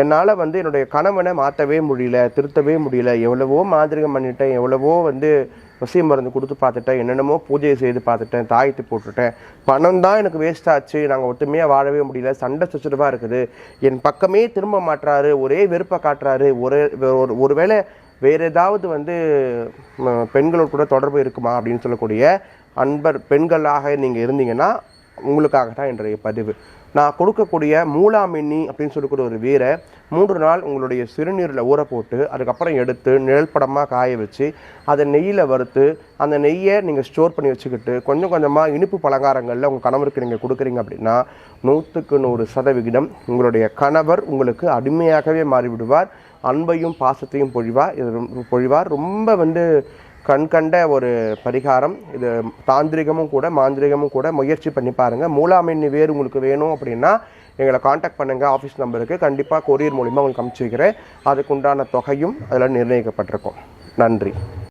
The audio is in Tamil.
என்னால் வந்து என்னுடைய கணவனை மாற்றவே முடியல திருத்தவே முடியல. எவ்வளவோ மாந்திரிகம் பண்ணிட்டேன் எவ்வளவோ வந்து வசிய மருந்து கொடுத்து பார்த்துட்டேன் என்னென்னமோ பூஜை செய்து பார்த்துட்டேன் தாயத்து போட்டுட்டேன். பணம் தான் எனக்கு வேஸ்ட் ஆச்சு. நாங்கள் ஒற்றுமையாக வாழவே முடியல. சண்டை சுச்சுடுவாக இருக்குது. என் பக்கமே திரும்ப மாட்டுறாரு. ஒரே வெறுப்பை காட்டுறாரு. ஒரே ஒரு ஒருவேளை வேறு ஏதாவது வந்து பெண்களோட கூட தொடர்பு இருக்குமா அப்படின்னு சொல்லக்கூடிய அன்பர் பெண்களாக நீங்கள் இருந்தீங்கன்னா உங்களுக்காக தான் இன்றைய பதிவு. நான் கொடுக்கக்கூடிய மூலாமின்னி அப்படின்னு சொல்லக்கூடிய ஒரு வீரை மூன்று நாள் உங்களுடைய சிறுநீரில் ஊற போட்டு அதுக்கப்புறம் எடுத்து நிழல் படமாக காய வச்சு அதை நெய்யில் வறுத்து அந்த நெய்யை நீங்கள் ஸ்டோர் பண்ணி வச்சுக்கிட்டு கொஞ்சம் கொஞ்சமாக இனிப்பு பலகாரங்களில் உங்கள் கணவருக்கு நீங்கள் கொடுக்குறீங்க அப்படின்னா நூற்றுக்கு நூறு சதவிகிதம் உங்களுடைய கணவர் உங்களுக்கு அடிமையாகவே மாறிவிடுவார். அன்பையும் பாசத்தையும் பொழிவார். இது பொழிவார். ரொம்ப வந்து கண் கண்ட ஒரு பரிகாரம். இது தாந்திரிகமும் கூட மாந்திரிகமும் கூட முயற்சி பண்ணி பாருங்கள் மூலாமின் வேறு உங்களுக்கு வேணும் அப்படின்னா எங்களை காண்டாக்ட் பண்ணுங்கள் ஆஃபீஸ் நம்பருக்கு கண்டிப்பாக கொரியர் மூலிமா உங்களுக்கு அனுப்பிச்சி வைக்கிறேன். அதுக்குண்டான தொகையும் அதில் நிர்ணயிக்கப்பட்டிருக்கும். நன்றி.